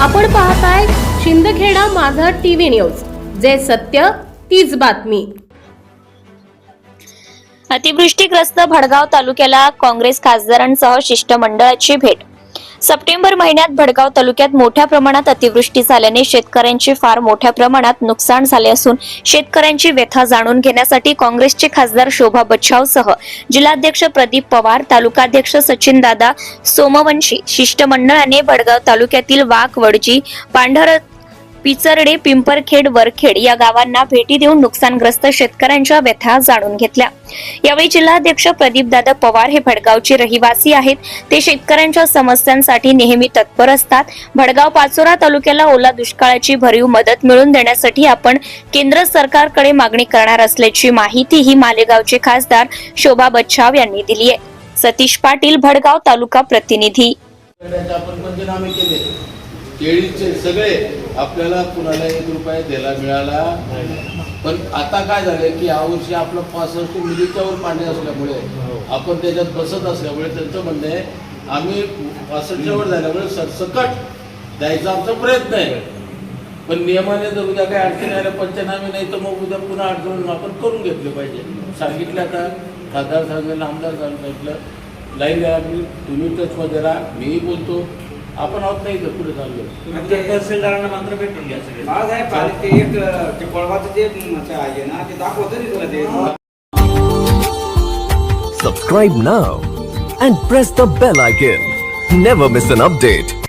आपण पाहताय शिंदखेडा माझा टीव्ही न्यूज. जे सत्य तीच बातमी. अतिवृष्टीग्रस्त भडगाव तालुक्याला काँग्रेस खासदारांसह शिष्टमंडळाची भेट. सप्टेंबर महिन्यात भडगाव तालुक्यात मोठ्या प्रमाणात अतिवृष्टी झाल्याने शेतकऱ्यांचे फार मोठ्या प्रमाणात नुकसान झाले असून शेतकऱ्यांची व्यथा जाणून घेण्यासाठी काँग्रेसचे खासदार शोभा बच्छावसह जिल्हाध्यक्ष प्रदीप पवार तालुकाध्यक्ष सचिन दादा सोमवंशी शिष्टमंडळाने भडगाव तालुक्यातील वाघ वडजी पांढर पिचरडे पिंपरखेड वरखेड या गावांना भेटी देऊन नुकसानग्रस्त शेतकऱ्यांच्या व्यथा जाणून घेतल्या. यावेळी जिल्हाध्यक्ष प्रदीपदादा पवार हे भडगावचे रहिवासी आहेत. ते शेतकऱ्यांच्या समस्यांसाठी नेहमी तत्पर असतात. भडगाव पाचोरा तालुक्याला ओला दुष्काळाची भरीव मदत मिळवून देण्यासाठी आपण केंद्र सरकारकडे मागणी करणार असल्याची माहिती ही मालेगावचे खासदार शोभा बच्छाव यांनी दिली आहे. सतीश पाटील भडगाव तालुका प्रतिनिधी. केले. केळीचे सगळे आपल्याला कुणाला एक रुपया द्यायला मिळाला? पण आता काय झालं की यावर्षी आपलं पासष्ट मिलीच्या वर पाणी असल्यामुळे आपण त्याच्यात बसत असल्यामुळे त्यांचं म्हणणं आहे आम्ही पासष्टच्या वर झाल्यामुळे सरसकट द्यायचा आमचा प्रयत्न आहे. पण नियमाने जर उद्या काही अडचणी आल्या पंचनामे नाही तर मग उद्या पुन्हा अडचण आपण करून घेतले पाहिजे. सांगितलं आता खासदार सांगितलं आमदार सांगितलं लाईन द्या मी तुम्ही टचमध्ये राहा मीही बोलतो. आपण आहोत नाही तर पुढे चाललो ते तहसीलदारांना मात्र भेटून घ्या सगळे आज आहे पाणी ते एक ते पळवाचं जे आहे ना ते दाखवतं नाही तुला ते Subscribe now and press the bell icon. Never miss an update.